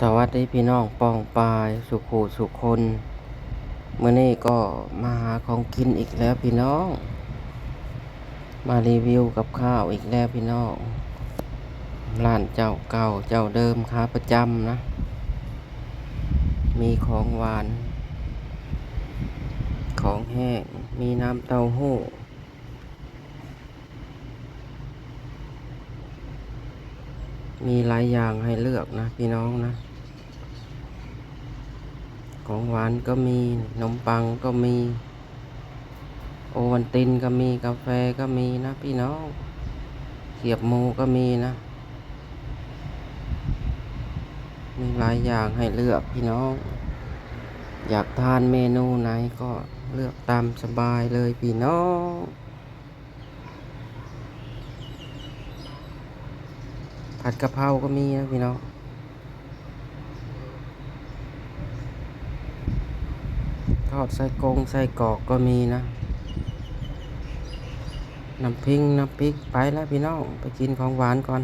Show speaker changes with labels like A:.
A: สวัสดีพี่น้องปองปายสุขูสุคนเมื่อนี้ก็มาหาของกินอีกแล้วพี่น้อง มารีวิวกับข้าวอีกแล้วพี่น้องร้านเจ้าเก่าเจ้าเดิมค้าประจำนะ มีของหวาน ของแห้งมีน้ำเต้าหู้ มีหลายอย่างให้เลือกนะพี่น้องนะ ของหวานก็มีขนมปังก็มี โอวันตินก็มีกาแฟก็มีนะพี่น้องเขียบหมูก็มีนะ มีหลายอย่างให้เลือกพี่น้อง อยากทานเมนูไหนก็เลือกตามสบายเลยพี่น้อง ผัดกะเพราก็มีนะพี่น้องทอดไส้กรงไส้กรอกก็มีนะน้ำพริกน้ำพริกไปแล้วพี่น้องไปกินของหวานก่อน